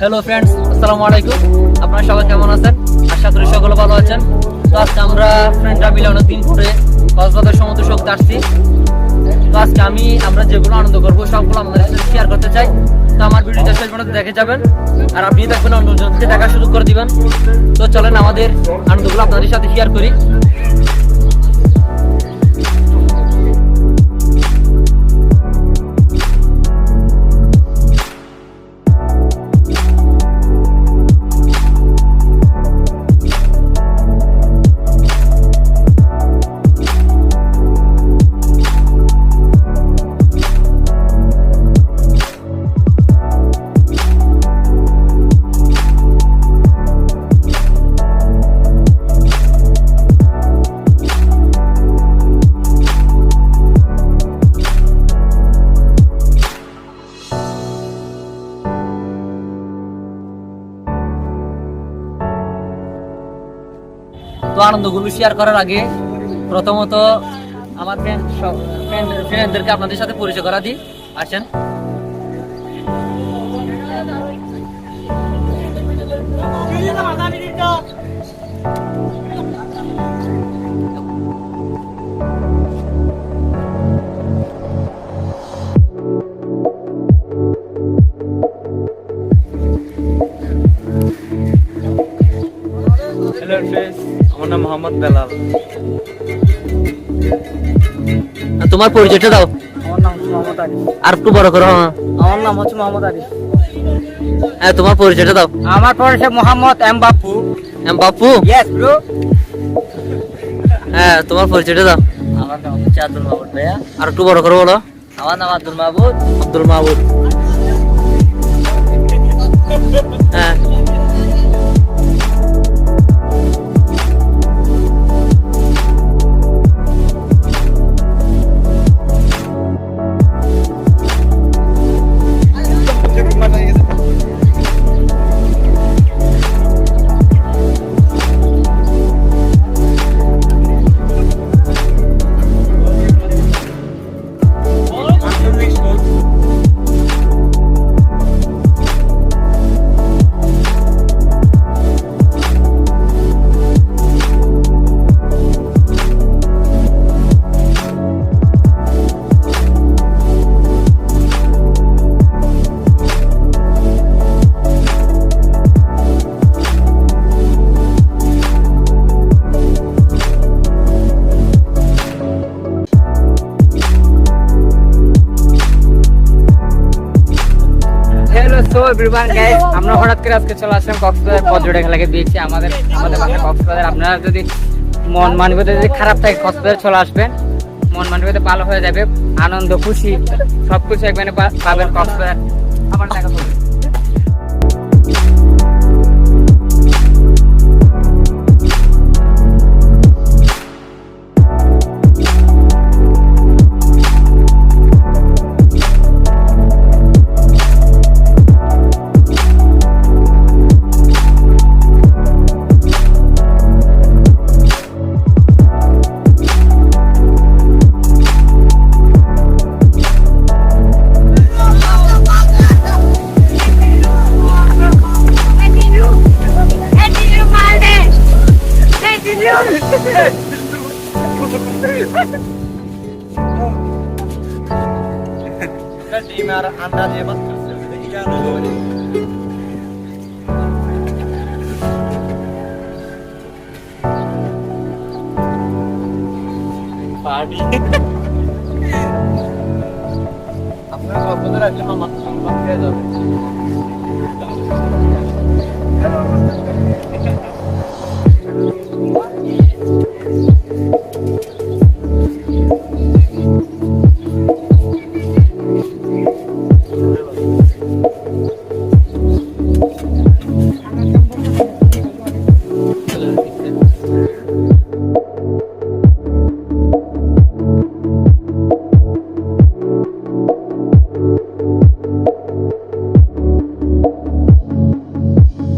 Hello friends আসসালামু আলাইকুম। আপনারা সবাই কেমন আছেন? আশা করি সকলে ভালো আছেন। তো আজকে আমরা ফ্রেন্ডরা মিলে অনেকদিন পরে কক্সবাজার সমুদ্র সৈকতে আসছি। তো আজকে আমি, আমরা যেগুলো আনন্দ করব, সবগুলো আমাদের সাথে শেয়ার করতে চাই। তো আমার ভিডিওটা শেষ পর্যন্ত দেখে যাবেন। আর আপনি দেখবেন অন্যজনকে দেখা শুরু করে দিবেন। তো চলেন আমাদের আনন্দগুলো আপনাদের সাথে শেয়ার করি। আনন্দগুলো শেয়ার করার আগে প্রথমত আমার ফ্রেন্ড ফ্রেন্ড ফ্রেন্ডদেরকে আপনাদের সাথে পরিচয় করা দিই। আসেন। মোহাম্মদ বেলাল। তোমার পরিচয়টা দাও। আমার নাম হচ্ছে মোহাম্মদ আরিফ। আর একটু বড় করো হ্যাঁ। আমার নাম হচ্ছে মোহাম্মদ আরিফ। হ্যাঁ তোমার পরিচয়টা দাও। আমার পরিচয় মোহাম্মদ এম বাপু হ্যাঁ, বাপু ইয়েস ব্রো হ্যাঁ তোমার পরিচয়টা দাও। আমার নাম হচ্ছে আব্দুল মাহমুদ ভাইয়া। আর একটু বড় করো বলো। আমার নাম আব্দুল মাহমুদ আব্দুল মাহবুব হ্যাঁ। আমরা হঠাৎ করে আজকে চলে আসলাম কক্সবাজার পর্যটক এলাকায়। দিয়েছি আমাদের আমাদের বাসা কক্সবাজার। আপনারা যদি মন মানবতে যদি খারাপ থাকে, কক্সবাজার চলে আসবেন। মন মানবতে ভালো হয়ে যাবে, আনন্দ, খুশি সব কিছু একবারে পাবেন কক্সবাজার। আবার দেখা ডিম আর আন্ডা দিয়ে ভাত পার্টি আপনারা কক্সবাজার আসলে আমার খেয়ে যাবেন